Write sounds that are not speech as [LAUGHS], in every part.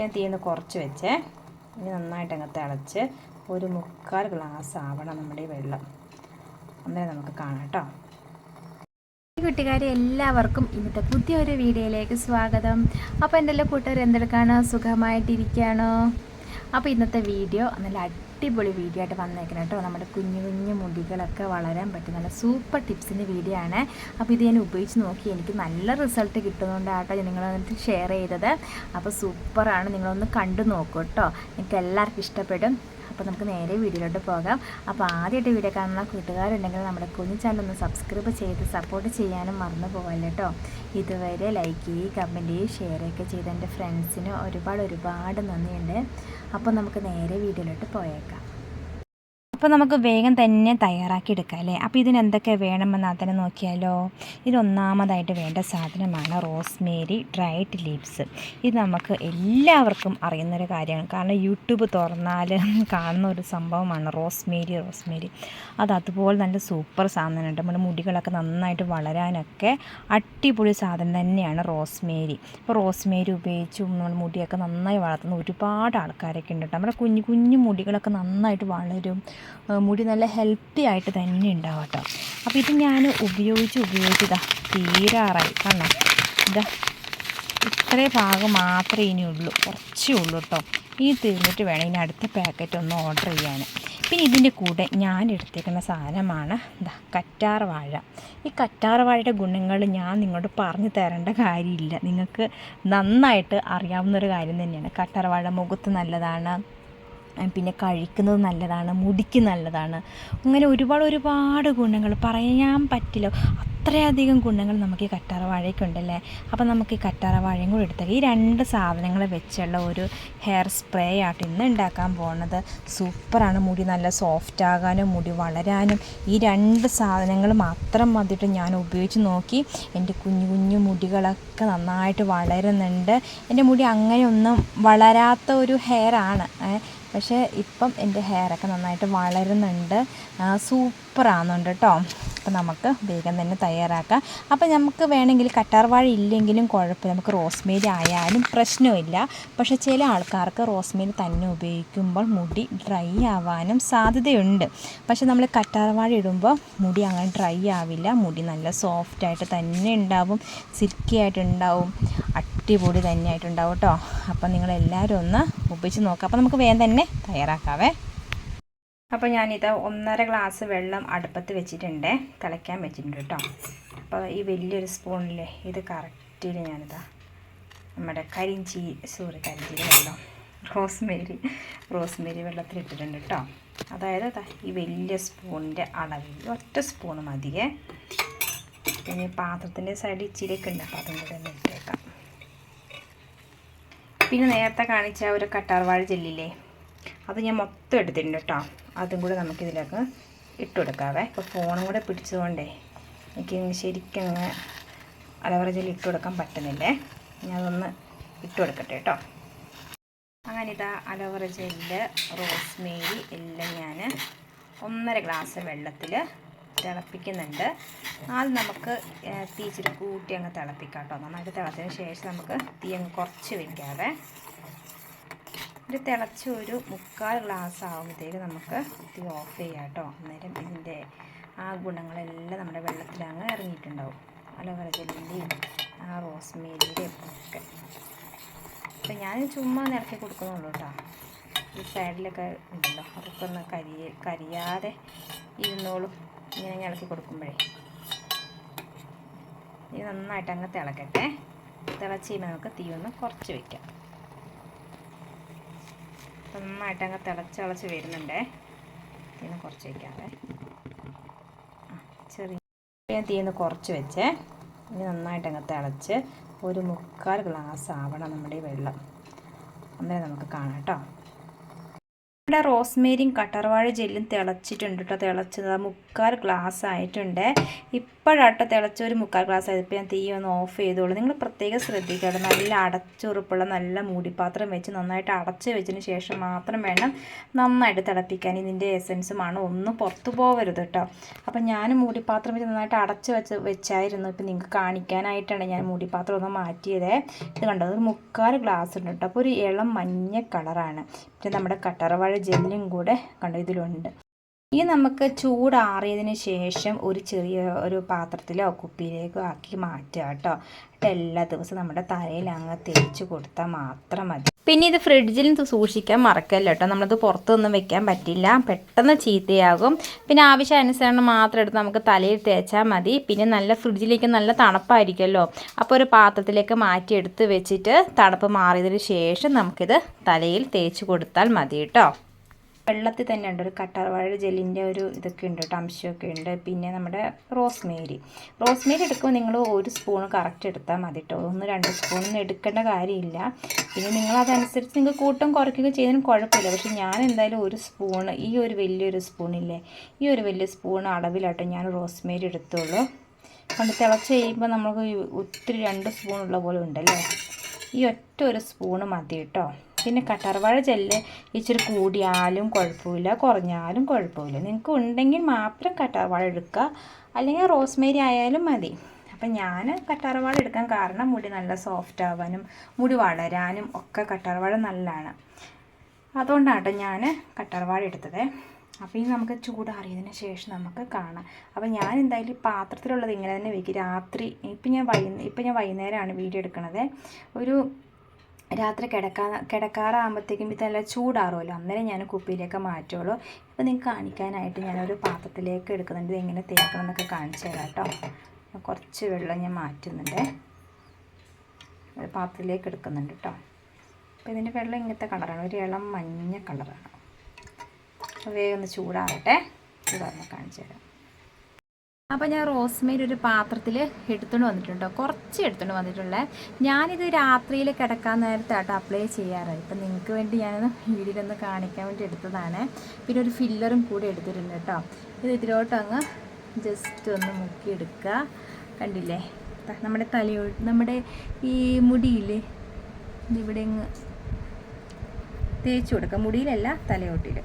ഞാൻ തീന്ന് കുറച്ച് വെച്ചേ. ഇനി നന്നായിട്ട് അങ്ങ് തിളച്ച് ഒരു മുക്കാൽ ഗ്ലാസ് ആവണം നമ്മുടെ ഈ വെള്ളം. അന്നേരം നമുക്ക് കാണാം കേട്ടോ. ഈ കുട്ടികാരെ എല്ലാവർക്കും ഇന്നത്തെ പുതിയൊരു വീഡിയോയിലേക്ക് സ്വാഗതം. അപ്പോൾ എന്റെ എല്ലാ കൂട്ടുകാർ എന്തെടുക്കാണ് സുഖമായിട്ടിരിക്കുകയാണോ അപ്പോൾ ഇന്നത്തെ വീഡിയോ നല്ല അടിപൊളി വീഡിയോ ആയിട്ട് വന്നേക്കണം കേട്ടോ. നമ്മുടെ കുഞ്ഞു കുഞ്ഞു മുടികളൊക്കെ വളരാൻ പറ്റും നല്ല സൂപ്പർ ടിപ്സിന്റെ വീഡിയോ ആണ്. അപ്പോൾ ഇത് ഞാൻ ഉപയോഗിച്ച് നോക്കി എനിക്ക് നല്ല റിസൾട്ട് കിട്ടുന്നതുകൊണ്ടാട്ടോ നിങ്ങൾ വന്നിട്ട് ഷെയർ ചെയ്തത്. അപ്പോൾ സൂപ്പറാണ് നിങ്ങളൊന്ന് കണ്ടു നോക്കൂ കേട്ടോ. നിങ്ങൾക്ക് എല്ലാവർക്കും ഇഷ്ടപ്പെടും. അപ്പോൾ നമുക്ക് നേരെ വീഡിയോയിലോട്ട് പോകാം. അപ്പോൾ ആദ്യമായിട്ട് വീഡിയോ കാണുന്ന കൂട്ടുകാരുണ്ടെങ്കിൽ നമ്മുടെ കുഞ്ഞു ചാനൽ ഒന്ന് സബ്സ്ക്രൈബ് ചെയ്ത് സപ്പോർട്ട് ചെയ്യാനും മറന്നു പോകല്ലോ കേട്ടോ ഇതുവരെ ലൈക്ക് ചെയ്യുക കമന്റ് ചെയ്യുക ഷെയർ ഒക്കെ ചെയ്ത് എന്റെ ഫ്രണ്ട്സിന് ഒരുപാട് ഒരുപാട് നന്ദിയുണ്ട്. അപ്പോൾ നമുക്ക് നേരെ വീഡിയോയിലോട്ട് പോയേക്കാം. അപ്പോൾ നമുക്ക് വേഗം തന്നെ തയ്യാറാക്കി എടുക്കാം അല്ലേ? അപ്പോൾ ഇതിനെന്തൊക്കെ വേണമെന്ന് അതിനെ നോക്കിയാലോ? ഇതൊന്നാമതായിട്ട് വേണ്ട സാധനമാണ് റോസ്മേരി ഡ്രൈഡ് ലീവ്സ് ഇത് നമുക്ക് എല്ലാവർക്കും അറിയുന്നൊരു കാര്യമാണ്. കാരണം യൂട്യൂബ് തുറന്നാൽ കാണുന്ന ഒരു സംഭവമാണ് റോസ്മേരി റോസ്മേരി. അത് അതുപോലെ നല്ല സൂപ്പർ സാധനമുണ്ട്. നമ്മുടെ മുടികളൊക്കെ നന്നായിട്ട് വളരാനൊക്കെ അടിപൊളി സാധനം തന്നെയാണ് റോസ്മേരി. അപ്പോൾ റോസ്മേരി ഉപയോഗിച്ച് നമ്മൾ മുടിയൊക്കെ നന്നായി വളർത്തുന്ന ഒരുപാട് ആൾക്കാരൊക്കെ ഉണ്ട് നമ്മുടെ കുഞ്ഞു കുഞ്ഞു മുടികളൊക്കെ നന്നായിട്ട് വളരും. മുടി നല്ല ഹെൽത്തി ആയിട്ട് തന്നെ ഉണ്ടാവും കേട്ടോ. അപ്പോൾ ഇത് ഞാൻ ഉപയോഗിച്ച് ഉപയോഗിച്ചതാ തീരാറായി. കാരണം ഇതാ ഇത്രേ ഭാഗം മാത്രമേ ഇനി ഉള്ളൂ. കുറച്ചേ ഉള്ളൂ കേട്ടോ. ഈ തീർന്നിട്ട് വേണം ഇനി അടുത്ത പാക്കറ്റ് ഒന്ന് ഓർഡർ ചെയ്യാൻ. പിന്നെ ഇതിന്റെ കൂടെ ഞാൻ എടുത്തേക്കുന്ന സാധനമാണ് എന്താ കറ്റാർ വാഴ. ഈ കറ്റാർ വാഴയുടെ ഗുണങ്ങൾ ഞാൻ നിങ്ങളോട് പറഞ്ഞു തരേണ്ട കാര്യമില്ല. നിങ്ങൾക്ക് നന്നായിട്ട് അറിയാവുന്നൊരു കാര്യം തന്നെയാണ്. കറ്റാർ വാഴ മുഖത്ത് നല്ലതാണ്. പിന്നെ കഴിക്കുന്നത് നല്ലതാണ് മുടിക്ക് നല്ലതാണ്. അങ്ങനെ ഒരുപാട് ഒരുപാട് ഗുണങ്ങൾ പറയാൻ പറ്റില്ല. അത്രയധികം ഗുണങ്ങൾ നമുക്ക് ഈ കറ്റാറവാഴയ്ക്കുണ്ടല്ലേ അപ്പോൾ നമുക്ക് ഈ കറ്റാർ വാഴയും കൂടി എടുത്തേക്ക് ഈ രണ്ട് സാധനങ്ങൾ വെച്ചുള്ള ഒരു ഹെയർ സ്പ്രേ ആയിട്ട് ഇന്ന് ഉണ്ടാക്കാൻ പോകുന്നത് സൂപ്പറാണ്. മുടി നല്ല സോഫ്റ്റ് ആകാനും മുടി വളരാനും. ഈ രണ്ട് സാധനങ്ങൾ മാത്രം മതിയിട്ട് ഞാൻ ഉപയോഗിച്ച് നോക്കി. എന്റെ കുഞ്ഞു കുഞ്ഞു മുടികളൊക്കെ നന്നായിട്ട് വളരുന്നുണ്ട്. എന്റെ മുടി അങ്ങനെയൊന്നും വളരാത്ത ഒരു ഹെയർ ആണ്. പക്ഷേ ഇപ്പം എന്റെ ഹെയറൊക്കെ നന്നായിട്ട് വളരുന്നുണ്ട്. സൂപ്പറാകുന്നുണ്ട് കേട്ടോ അപ്പോൾ നമുക്ക് വേഗം തന്നെ തയ്യാറാക്കാം. അപ്പോൾ നമുക്ക് വേണമെങ്കിൽ കറ്റാർവാഴ ഇല്ലെങ്കിലും കുഴപ്പമില്ല നമുക്ക് റോസ്മേരി ആയാലും പ്രശ്നമില്ല. പക്ഷേ ചില ആൾക്കാർക്ക് റോസ്മേരി തന്നെ ഉപയോഗിക്കുമ്പോൾ മുടി ഡ്രൈ ആവാനും സാധ്യതയുണ്ട്. പക്ഷേ നമ്മൾ കറ്റാർവാഴ ഇടുമ്പോൾ മുടി അങ്ങനെ ഡ്രൈ ആവില്ല. മുടി നല്ല സോഫ്റ്റായിട്ട് തന്നെ ഉണ്ടാവും സിൽക്കി ആയിട്ടുണ്ടാവും അടിപൊളി തന്നെ തന്നെയായിട്ടുണ്ടാവും കേട്ടോ. അപ്പം നിങ്ങളെല്ലാവരും ഒന്ന് ഒപ്പിച്ച് നോക്കാം. അപ്പോൾ നമുക്ക് വേഗം തന്നെ തയ്യാറാക്കാവേ. അപ്പോൾ ഞാനിത് ഒന്നര ഗ്ലാസ് വെള്ളം അടുപ്പത്ത് വെച്ചിട്ടുണ്ട്. തിളയ്ക്കാൻ വെച്ചിട്ടുണ്ട് കേട്ടോ. അപ്പോൾ ഈ വലിയൊരു സ്പൂണിൽ ഇത് കറക്റ്റിൽ ഞാനിതാ നമ്മുടെ കരിഞ്ചി സോറി കരിഞ്ചീരി വെള്ളം. റോസ്മേരി റോസ്മേരി വെള്ളത്തിൽ ഇട്ടിട്ടുണ്ട് കേട്ടോ. അതായത് ഈ വലിയ സ്പൂണിന്റെ അളവിൽ ഒറ്റ സ്പൂൺ മതിയേ. പിന്നെ പാത്രത്തിന്റെ സൈഡിൽ ചിരക്കുണ്ട് അപ്പോൾ അതും കൂടെ ഒന്ന് ഇട്ടേക്കാം. പിന്നെ നേരത്തെ കാണിച്ച ഒരു കട്ടാർവാഴ ജെല്ലില്ലേ? അത് ഞാൻ മൊത്തം എടുത്തിട്ടുണ്ട് കേട്ടോ അതും കൂടെ നമുക്കിതിലേക്ക് ഇട്ട് കൊടുക്കാവേ. ഇപ്പോൾ ഫോണും കൂടെ പിടിച്ചതുകൊണ്ടേ എനിക്ക് ശരിക്കും അങ്ങ് അലവറ ജെല്ലി ഇട്ട് കൊടുക്കാൻ പറ്റുന്നില്ലേ? ഞാൻ അതൊന്ന് ഇട്ട് കൊടുക്കട്ടെ കേട്ടോ അങ്ങനെ ഇതാ അലവറ ജെല്ല് റോസ്മേരി എല്ലാം ഞാൻ ഒന്നര ഗ്ലാസ് വെള്ളത്തിൽ തിളപ്പിക്കുന്നുണ്ട്. ആദ്യം നമുക്ക് തീ ഇച്ചിരി കൂട്ടി അങ്ങ് തിളപ്പിക്കാം കേട്ടോ. നന്നായിട്ട് തിളച്ചതിന് ശേഷം നമുക്ക് തീ അങ്ങ് കുറച്ച് വയ്ക്കാതെ ഇത് തിളച്ച് ഒരു മുക്കാൽ ഗ്ലാസ് ആകുമ്പോഴത്തേക്ക് നമുക്ക് തീ ഓഫ് ചെയ്യാം കേട്ടോ. അന്നേരം ഇതിന്റെ ആ ഗുണങ്ങളെല്ലാം നമ്മുടെ വെള്ളത്തിൽ അങ്ങ് ഇറങ്ങിയിട്ടുണ്ടാവും. അലോവേറ ജെല്ലിന്റെയും ആ റോസ്മേരിയുടെയും ഒക്കെ. അപ്പം ഞാൻ ചുമ്മാ നിറക്കി കൊടുക്കുന്നുള്ളൂ കേട്ടോ. ഈ സൈഡിലൊക്കെ ഉണ്ടല്ലോ. അതൊക്കെ ഒന്ന് കരിയ കരിയാതെ ഇരുന്നോളും. ഇങ്ങനെ ഇളക്കി കൊടുക്കുമ്പോഴേ. ഇത് നന്നായിട്ട് അങ്ങ് തിളക്കട്ടെ തിളച്ച് കഴിയുമ്പോൾ നമുക്ക് തീ ഒന്ന് കുറച്ച് വയ്ക്കാം നന്നായിട്ട് അങ്ങ് തിളച്ച് തിളച്ച് വരുന്നുണ്ടേ. തീന്ന് കുറച്ച് വയ്ക്കാവേ ആ ചെറിയ തീ ഒന്ന് കുറച്ച് വെച്ചേ. ഇനി നന്നായിട്ട് അങ്ങ് തിളച്ച് ഒരു മുക്കാൽ ഗ്ലാസ് ആവണം നമ്മുടെ ഈ വെള്ളം. അന്നേരം നമുക്ക് കാണാം കേട്ടോ. ഇവിടെ റോസ്മേരിയും കട്ടർവാഴ ജെല്ലും തിളച്ചിട്ടുണ്ട് കേട്ടോ തിളച്ചത് മുക്കാൽ ഗ്ലാസ് ആയിട്ടുണ്ട്. ഇപ്പം ഇപ്പോഴാട്ടോ തിളച്ച ഒരു മുക്കാൽ ഗ്ലാസ് ആയപ്പോൾ ഞാൻ തീ ഒന്ന് ഓഫ് ചെയ്തോളൂ. നിങ്ങൾ പ്രത്യേകം ശ്രദ്ധിക്കണം. നല്ല അടച്ചുറപ്പുള്ള നല്ല മൂടിപ്പാത്രം വെച്ച് നന്നായിട്ട് അടച്ച് വെച്ചതിന് ശേഷം മാത്രം വേണം നന്നായിട്ട് തിളപ്പിക്കാൻ. ഇതിന്റെ എസൻസുമാണ് ഒന്നും പുറത്തു പോകരുത് കേട്ടോ അപ്പം ഞാൻ മൂടിപ്പാത്രം വെച്ച് നന്നായിട്ട് അടച്ച് വെച്ച് വെച്ചായിരുന്നു. ഇപ്പം നിങ്ങൾക്ക് കാണിക്കാനായിട്ടാണ് ഞാൻ മൂടിപ്പാത്രം ഒന്ന് മാറ്റിയത്. ഇത് കണ്ടോ? ഒരു മുക്കാൽ ഗ്ലാസ് ഉണ്ട് കേട്ടോ അപ്പോൾ ഒരു ഇളം മഞ്ഞ കളറാണ് പിന്നെ നമ്മുടെ കട്ടറവാഴ ജെല്ലും കൂടെ കണ്ടോ ഇതിലുണ്ട്. ഇനി നമുക്ക് ചൂടാറിയതിന് ശേഷം ഒരു ചെറിയ ഒരു പാത്രത്തിലോ കുപ്പിയിലേക്കോ ആക്കി മാറ്റുക കേട്ടോ. എല്ലാ ദിവസവും നമ്മുടെ തലയിൽ അങ്ങ് തേച്ച് കൊടുത്താൽ മാത്രം മതി. പിന്നെ ഇത് ഫ്രിഡ്ജിൽ സൂക്ഷിക്കാൻ മറക്കല്ല കേട്ടോ. നമ്മളത് പുറത്തൊന്നും വെക്കാൻ പറ്റില്ല. പെട്ടെന്ന് ചീത്തയാകും. പിന്നെ ആവശ്യാനുസരണം മാത്രം എടുത്ത് നമുക്ക് തലയിൽ തേച്ചാൽ മതി. പിന്നെ നല്ല ഫ്രിഡ്ജിലേക്ക് നല്ല തണുപ്പായിരിക്കുമല്ലോ. അപ്പോൾ ഒരു പാത്രത്തിലേക്ക് മാറ്റി എടുത്ത് വെച്ചിട്ട് തണുപ്പ് മാറിയതിന് ശേഷം നമുക്കിത് തലയിൽ തേച്ച് കൊടുത്താൽ മതി കേട്ടോ. വെള്ളത്തിൽ തന്നെ ഉണ്ട്. ഒരു കട്ടർവാഴ ജെല്ലിന്റെ ഒരു ഇതൊക്കെ ഉണ്ട് കേട്ടോ അംശമൊക്കെ ഉണ്ട്. പിന്നെ നമ്മുടെ റോസ്മേരി. റോസ്മേരി എടുക്കുമ്പോൾ നിങ്ങൾ ഒരു സ്പൂൺ കറക്റ്റ് എടുത്താൽ മതി കേട്ടോ. ഒന്ന് രണ്ട് സ്പൂണൊന്നും എടുക്കേണ്ട കാര്യമില്ല. പിന്നെ നിങ്ങൾ അതനുസരിച്ച് നിങ്ങൾക്ക് കൂട്ടം കുറയ്ക്കുക ചെയ്തതിനും കുഴപ്പമില്ല. പക്ഷേ ഞാൻ എന്തായാലും ഒരു സ്പൂൺ ഈ ഒരു വലിയൊരു സ്പൂണില്ലേ ഈ ഒരു വലിയ സ്പൂൺ അളവിലാട്ടോ ഞാൻ റോസ്മേരി എടുത്തുള്ളൂ. കൊണ്ട് തിളച്ച് കഴിയുമ്പോൾ നമുക്ക് ഒത്തിരി രണ്ട് സ്പൂണുള്ള പോലെ ഉണ്ടല്ലേ? ഈ ഒറ്റ ഒരു സ്പൂണ് മതി കേട്ടോ. പിന്നെ കറ്റാർവാഴ ജെല്ല് ഇച്ചിരി കൂടിയാലും കുഴപ്പമില്ല കുറഞ്ഞാലും കുഴപ്പമില്ല. നിങ്ങൾക്ക് ഉണ്ടെങ്കിൽ മാത്രം കറ്റാർവാഴ എടുക്കുക. അല്ലെങ്കിൽ റോസ്മേരി ആയാലും മതി. അപ്പം ഞാൻ കറ്റാർവാഴ എടുക്കാൻ കാരണം മുടി നല്ല സോഫ്റ്റ് ആവാനും മുടി വളരാനും ഒക്കെ കറ്റാർവാഴ നല്ലതാണ്. അതുകൊണ്ടാണ് ഞാൻ കറ്റാർവാഴ എടുത്തത്. അപ്പോൾ ഇനി നമുക്ക് ചൂടാറിയതിന് ശേഷം നമുക്ക് കാണാം. അപ്പോൾ ഞാൻ എന്തായാലും പാത്രത്തിലുള്ളത് ഇങ്ങനെ തന്നെ വയ്ക്കും രാത്രി ഇപ്പം ഞാൻ വൈ ഇപ്പം ഞാൻ വൈകുന്നേരമാണ് വീഡിയോ എടുക്കുന്നത് ഒരു രാത്രി കിടക്കാ കിടക്കാറാകുമ്പോഴത്തേക്കും ഇത് നല്ല ചൂടാറുമല്ലോ അന്നേരം ഞാൻ കുപ്പിയിലേക്ക് മാറ്റുള്ളൂ ഇപ്പം നിങ്ങൾക്ക് കാണിക്കാനായിട്ട് ഞാനൊരു പാത്രത്തിലേക്ക് എടുക്കുന്നുണ്ട്. ഇത് എങ്ങനെ തേക്കണം എന്നൊക്കെ കാണിച്ചു തരാം കേട്ടോ. കുറച്ച് വെള്ളം ഞാൻ മാറ്റുന്നുണ്ട്. ഒരു പാത്രത്തിലേക്ക് എടുക്കുന്നുണ്ട് കേട്ടോ. അപ്പോൾ ഇതിന്റെ വെള്ളം ഇങ്ങനത്തെ കളറാണ്. ഒരു ഇളം മഞ്ഞ കളറാണ്. വേഗം ഒന്ന് ചൂടാറട്ടെ ചൂടാറുമ്പോൾ കാണിച്ചു തരാം. അപ്പോൾ ഞാൻ റോസ്മേരി ഒരു പാത്രത്തിൽ എടുത്തുകൊണ്ട് വന്നിട്ടുണ്ട്. കുറച്ച് എടുത്തുകൊണ്ട് വന്നിട്ടുള്ളത് ഞാനിത് രാത്രിയിൽ കിടക്കാൻ നേരത്താട്ടോ അപ്ലൈ ചെയ്യാറ്. ഇപ്പം നിങ്ങൾക്ക് വേണ്ടി ഞാനൊന്ന് വീടിലൊന്ന് കാണിക്കാൻ വേണ്ടി എടുത്തതാണ്. പിന്നെ ഒരു ഫില്ലറും കൂടി എടുത്തിട്ടുണ്ട് കേട്ടോ. ഇത് ഇതിലോട്ട് അങ്ങ് ജസ്റ്റ് ഒന്ന് മുക്കിയെടുക്കുക. കണ്ടില്ലേ? നമ്മുടെ തലയോ നമ്മുടെ ഈ മുടിയിൽ ഇവിടെ അങ്ങ് തേച്ച് കൊടുക്കുക. മുടിയിലല്ല തലയോട്ടിൽ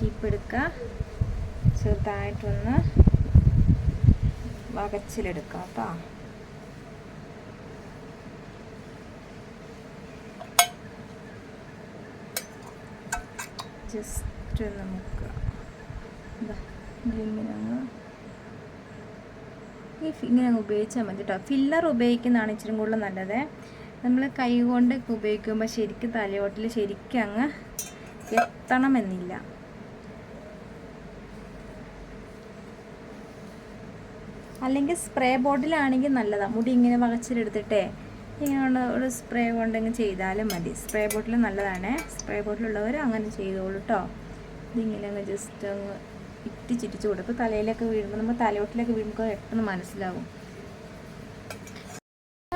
ചീപ്പ് എടുക്കുക ചെറുതായിട്ടൊന്ന് വകച്ചിലെടുക്കുക കേട്ടോ. ജസ്റ്റ് അങ്ങ് ഈ ഇങ്ങനെ അങ്ങ് ഉപയോഗിച്ചാൽ മതി കേട്ടോ. ഫില്ലർ ഉപയോഗിക്കുന്നതാണ് ഇച്ചിരി കൂടുതൽ നല്ലത്. നമ്മൾ കൈ കൊണ്ട് ഉപയോഗിക്കുമ്പോൾ ശരിക്കും തലയോട്ടിൽ ശരിക്കും അങ്ങ് എത്തണമെന്നില്ല. അല്ലെങ്കിൽ സ്പ്രേ ബോട്ടിലാണെങ്കിൽ നല്ലതാണ് മുടി ഇങ്ങനെ വകച്ചിലെടുത്തിട്ടേ ഇങ്ങനെ ഒരു സ്പ്രേ കൊണ്ടെങ്കിൽ ചെയ്താലും മതി. സ്പ്രേ ബോട്ടിൽ നല്ലതാണ്. സ്പ്രേ ബോട്ടിലുള്ളവർ അങ്ങനെ ചെയ്തോളൂ കേട്ടോ ഇതിങ്ങനെ അങ്ങ് ജസ്റ്റ് അങ്ങ് ഇറ്റിച്ചിരിച്ച് കൊടുക്കും. തലയിലൊക്കെ വീഴുമ്പോൾ നമ്മൾ തലയോട്ടിലൊക്കെ വീഴുമ്പോൾ പെട്ടെന്ന് മനസ്സിലാവും.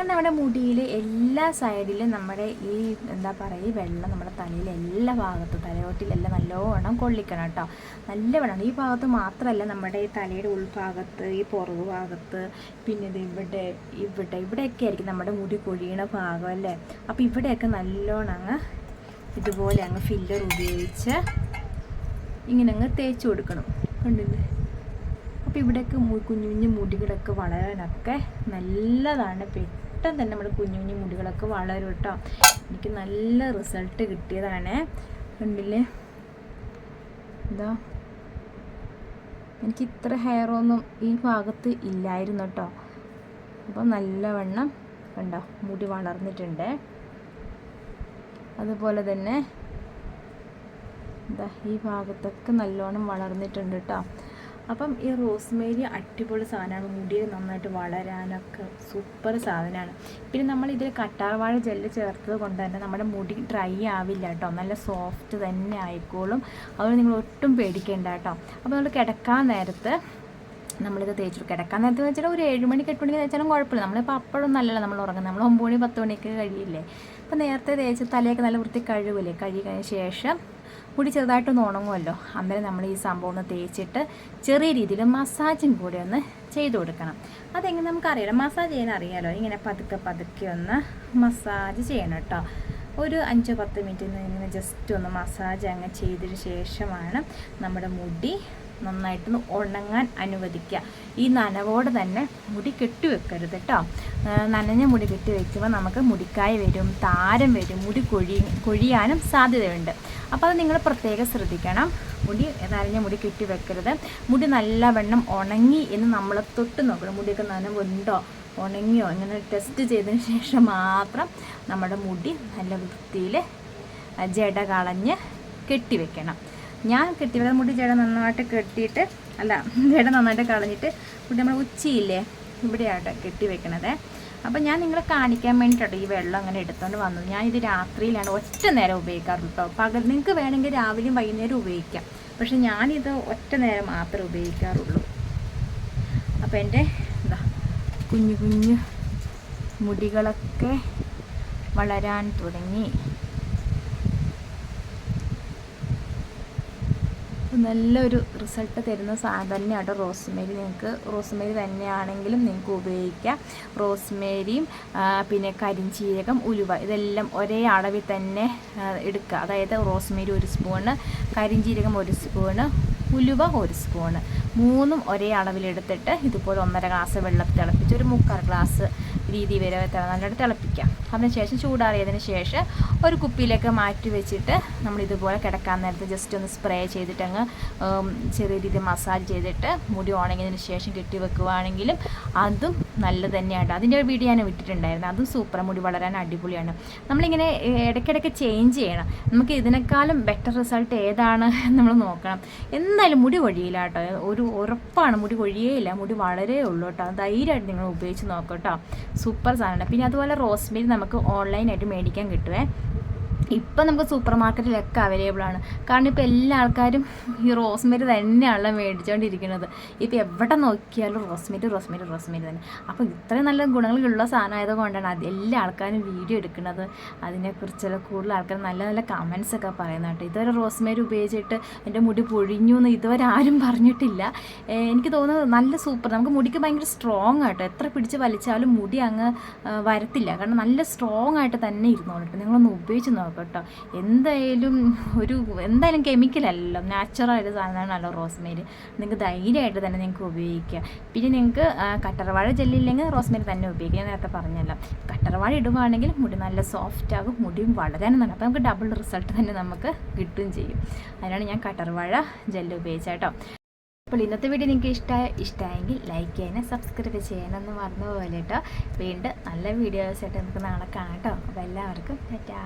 അങ്ങനെ നമ്മുടെ മുടിയിൽ എല്ലാ സൈഡിലും നമ്മുടെ ഈ എന്താ പറയുക ഈ വെള്ളം നമ്മുടെ തലയിൽ എല്ലാ ഭാഗത്തും തലയോട്ടിലെല്ലാം നല്ലോണം കൊള്ളിക്കണം കേട്ടോ. നല്ല ഈ ഭാഗത്ത് മാത്രമല്ല നമ്മുടെ ഈ തലയുടെ ഉൾഭാഗത്ത് ഈ പുറകു ഭാഗത്ത് പിന്നെ ഇത് ഇവിടെ ഇവിടെ ഇവിടെയൊക്കെ ആയിരിക്കും നമ്മുടെ മുടി കൊഴിയണ ഭാഗം അല്ലേ? അപ്പോൾ ഇവിടെയൊക്കെ നല്ലോണം അങ്ങ് ഇതുപോലെ അങ്ങ് ഫില്ലർ ഉപയോഗിച്ച് ഇങ്ങനെ അങ്ങ് തേച്ച് കൊടുക്കണം. കണ്ടില്ലേ? അപ്പോൾ ഇവിടെയൊക്കെ കുഞ്ഞു കുഞ്ഞു മുടികളൊക്കെ വളരാനൊക്കെ നല്ലതാണ് പെട്ടെന്ന് തന്നെ നമ്മുടെ കുഞ്ഞു കുഞ്ഞു മുടികളൊക്കെ വളരും കേട്ടോ. എനിക്ക് നല്ല റിസൾട്ട് കിട്ടിയതാണ്. കണ്ടില്ലേ? എന്താ എനിക്ക് ഇത്ര ഹെയറൊന്നും ഈ ഭാഗത്ത് ഇല്ലായിരുന്നു കേട്ടോ. അപ്പോൾ നല്ലവണ്ണം കണ്ടോ മുടി വളർന്നിട്ടുണ്ട്. അതുപോലെ തന്നെ എന്താ ഈ ഭാഗത്തൊക്കെ നല്ലോണം വളർന്നിട്ടുണ്ട് കേട്ടോ. അപ്പം ഈ റോസ്മേരി അടിപൊളി സാധനമാണ്. മുടി നന്നായിട്ട് വളരാനൊക്കെ സൂപ്പർ സാധനമാണ്. പിന്നെ നമ്മൾ ഇതിൽ കട്ടാർവാഴ ജെല്ല് ചേർത്തത് കൊണ്ട് തന്നെ നമ്മുടെ മുടി ഡ്രൈ ആവില്ല കേട്ടോ. നല്ല സോഫ്റ്റ് തന്നെ ആയിക്കോളും. അതുകൊണ്ട് നിങ്ങൾ ഒട്ടും പേടിക്കേണ്ട കേട്ടോ. അപ്പോൾ നമ്മൾ കിടക്കാൻ നേരത്ത് നമ്മളിത് തേച്ചു കിടക്കാൻ നേരത്തെ വെച്ചാൽ ഒരു ഏഴ് മണിക്ക് എട്ട് മണിക്ക് തേച്ചാലും കുഴപ്പമില്ല. നമ്മളിപ്പോൾ അപ്പോഴൊന്നും അല്ലല്ലോ നമ്മൾ ഉറങ്ങുന്നത്. നമ്മൾ ഒമ്പത് മണി പത്ത് മണിക്ക് കഴിയില്ലേ? അപ്പോൾ നേരത്തെ തേച്ച് തലയൊക്കെ നല്ല വൃത്തി കഴുകില്ലേ കഴുകിയതിന് ശേഷം മുടി ചെറുതായിട്ടൊന്ന് ഉണങ്ങുമല്ലോ. അന്നേരം നമ്മൾ ഈ സംഭവം ഒന്ന് തേച്ചിട്ട് ചെറിയ രീതിയിൽ മസാജും കൂടി ഒന്ന് ചെയ്തു കൊടുക്കണം. അതെങ്ങനെ നമുക്കറിയാലോ മസാജ് ചെയ്യാൻ അറിയാലോ. ഇങ്ങനെ പതുക്കെ പതുക്കെ ഒന്ന് മസാജ് ചെയ്യണം കേട്ടോ. ഒരു അഞ്ചോ പത്ത് മിനിറ്റ് ഇങ്ങനെ ജസ്റ്റ് ഒന്ന് മസാജ് അങ്ങ് ചെയ്തതിന് ശേഷമാണ് നമ്മുടെ മുടി നന്നായിട്ടൊന്ന് ഉണങ്ങാൻ അനുവദിക്കുക. ഈ നനവോടെ തന്നെ മുടി കേട്ടോ ആ, നനഞ്ഞ മുടി കെട്ടി വെക്കുമ്പോൾ നമുക്ക് മുടിക്കായ വരും താരം വരും മുടി കൊഴി കൊഴിയാനും സാധ്യതയുണ്ട്. അപ്പോൾ അത് നിങ്ങൾ പ്രത്യേകം ശ്രദ്ധിക്കണം. മുടി നനഞ്ഞ മുടി കെട്ടി വെക്കരുത്. മുടി നല്ലവണ്ണം ഉണങ്ങി എന്ന് നമ്മൾ തൊട്ട് നോക്കണം. മുടിയൊക്കെ നനവുണ്ടോ? ഉണങ്ങിയോ? ഇങ്ങനെ ടെസ്റ്റ് ചെയ്തതിന് ശേഷം മാത്രം നമ്മുടെ മുടി നല്ല വൃത്തിയിൽ ജട കളഞ്ഞ് കെട്ടിവെക്കണം ഞാൻ കെട്ടിവെക്കുന്ന മുടി ജട നന്നായിട്ട് കെട്ടിയിട്ട് അല്ല [LAUGHS] ജട നന്നായിട്ട് കളഞ്ഞിട്ട് മുടി നമ്മൾ ഉച്ചയില്ലേ ഇവിടെയാട്ടോ കെട്ടി വെക്കണത്. അപ്പം ഞാൻ നിങ്ങളെ കാണിക്കാൻ വേണ്ടിയിട്ടോ ഈ വെള്ളം അങ്ങനെ എടുത്തുകൊണ്ട് വന്നത്. ഞാൻ ഇത് രാത്രിയിലാണ് ഒറ്റ നേരം ഉപയോഗിക്കാറുള്ളൂ കേട്ടോ പകൽ നിങ്ങൾക്ക് വേണമെങ്കിൽ രാവിലെയും വൈകുന്നേരം ഉപയോഗിക്കാം. പക്ഷെ ഞാനിത് ഒറ്റ നേരം മാത്രമേ ഉപയോഗിക്കാറുള്ളൂ. അപ്പോൾ എന്റെ എന്താ കുഞ്ഞു കുഞ്ഞു മുടികളൊക്കെ വളരാൻ തുടങ്ങി. നല്ലൊരു റിസൾട്ട് തരുന്ന സാധനം തന്നെയാണ് റോസ്മേരി. നിങ്ങൾക്ക് റോസ്മേരി തന്നെയാണെങ്കിലും നിങ്ങൾക്ക് ഉപയോഗിക്കാം. റോസ്മേരിയും പിന്നെ കരിഞ്ചീരകം ഉലുവ ഇതെല്ലാം ഒരേ അളവിൽ തന്നെ എടുക്കുക. അതായത് റോസ്മേരി ഒരു സ്പൂണ് കരിഞ്ചീരകം ഒരു സ്പൂണ് ഉലുവ ഒരു സ്പൂണ്. മൂന്നും ഒരേ അളവിലെടുത്തിട്ട് ഇതുപോലെ ഒന്നര ഗ്ലാസ് വെള്ളത്തിൽ തിളപ്പിച്ച് ഒരു മുക്കാൽ ഗ്ലാസ് രീതി വരെ നല്ലതായിട്ട് തിളപ്പിക്കാം. അതിനുശേഷം ചൂടാറിയതിന് ശേഷം ഒരു കുപ്പിയിലേക്ക് മാറ്റി വെച്ചിട്ട് നമ്മൾ ഇതുപോലെ കിടക്കാൻ നേരത്തെ ജസ്റ്റ് ഒന്ന് സ്പ്രേ ചെയ്തിട്ട് അങ്ങ് ചെറിയ രീതിയിൽ മസാജ് ചെയ്തിട്ട് മുടി ഉണങ്ങിയതിന് ശേഷം കെട്ടി വെക്കുവാണെങ്കിലും അതും നല്ലത് തന്നെയാണ്. അതിന്റെ ഒരു വീഡിയോ ഞാൻ വിട്ടിട്ടുണ്ടായിരുന്നു അതും സൂപ്പർ മുടി വളരാൻ അടിപൊളിയാണ്. നമ്മളിങ്ങനെ ഇടയ്ക്കിടയ്ക്ക് ചേഞ്ച് ചെയ്യണം. നമുക്ക് ഇതിനേക്കാളും ബെറ്റർ റിസൾട്ട് ഏതാണ് നമ്മൾ നോക്കണം. എന്തായാലും മുടി കൊഴിയില്ല കേട്ടോ. ഒരു ഉറപ്പാണ്. മുടി കൊഴിയേയില്ല. മുടി വളരെ ഉള്ളൂ കേട്ടോ. ധൈര്യമായിട്ട് നിങ്ങൾ ഉപയോഗിച്ച് നോക്കാം കേട്ടോ. സൂപ്പർ സാധനമാണ് പിന്നെ അതുപോലെ റോസ്മേരി നമുക്ക് ഓൺലൈനായിട്ട് മേടിക്കാൻ കിട്ടുമേ ഇപ്പം നമുക്ക് സൂപ്പർ മാർക്കറ്റിലൊക്കെ അവൈലബിൾ ആണ്. കാരണം ഇപ്പോൾ എല്ലാ ആൾക്കാരും ഈ റോസ്മേരി തന്നെയാണല്ലോ മേടിച്ചുകൊണ്ടിരിക്കുന്നത് ഇപ്പോൾ എവിടെ നോക്കിയാലും റോസ്മേരി റോസ്മേരി റോസ്മേരി തന്നെ. അപ്പോൾ ഇത്രയും നല്ല ഗുണങ്ങളുള്ള സാധനമായത് കൊണ്ടാണ് അത് എല്ലാ ആൾക്കാരും വീഡിയോ എടുക്കുന്നത്. അതിനെക്കുറിച്ചുള്ള കൂടുതൽ ആൾക്കാർ നല്ല നല്ല കമൻസ് ഒക്കെ പറയുന്നത് കേട്ടോ. ഇതുവരെ റോസ്മേരി ഉപയോഗിച്ചിട്ട് എന്റെ മുടി പൊഴിഞ്ഞു എന്ന് ഇതുവരെ ആരും പറഞ്ഞിട്ടില്ല. എനിക്ക് തോന്നുന്നത് നല്ല സൂപ്പർ. നമുക്ക് മുടിക്ക് ഭയങ്കര സ്ട്രോങ് ആട്ടോ. എത്ര പിടിച്ച് വലിച്ചാലും മുടി അങ്ങ് വരത്തില്ല. കാരണം നല്ല സ്ട്രോങ് ആയിട്ട് തന്നെ ഇരുന്നോളൂ നിങ്ങളൊന്ന് ഉപയോഗിച്ച് നോക്കാം കേട്ടോ. എന്തായാലും ഒരു എന്തായാലും കെമിക്കലല്ലോ നാച്ചുറൽ ആയിട്ട് സാധനമാണല്ലോ റോസ്മേരി നിങ്ങൾക്ക് ധൈര്യമായിട്ട് തന്നെ നിങ്ങൾക്ക് ഉപയോഗിക്കാം. പിന്നെ നിങ്ങൾക്ക് കട്ടറവാഴ ജെല്ലില്ലെങ്കിൽ റോസ്മേരി തന്നെ ഉപയോഗിക്കാം. ഞാൻ നേരത്തെ പറഞ്ഞല്ലോ. കട്ടറവാഴ ഇടുവാണെങ്കിൽ മുടി നല്ല സോഫ്റ്റ് ആകും. മുടിയും വളരാനും നല്ല അപ്പോൾ നമുക്ക് ഡബിൾ റിസൾട്ട് തന്നെ നമുക്ക് കിട്ടുകയും ചെയ്യും. അതിനാണ് ഞാൻ കട്ടർവാഴ ജെല്ല് ഉപയോഗിച്ചത് കേട്ടോ. അപ്പോൾ ഇന്നത്തെ വീഡിയോ നിങ്ങൾക്ക് ഇഷ്ടമായ ഇഷ്ടമായെങ്കിൽ ലൈക്ക് ചെയ്യാനും സബ്സ്ക്രൈബ് ചെയ്യാനൊന്നും മറന്നു പോലെ കേട്ടോ. വീണ്ടും നല്ല വീഡിയോസായിട്ട് നമുക്ക് നാളെ കാണാം കേട്ടോ. അപ്പോൾ എല്ലാവർക്കും ടാറ്റാ.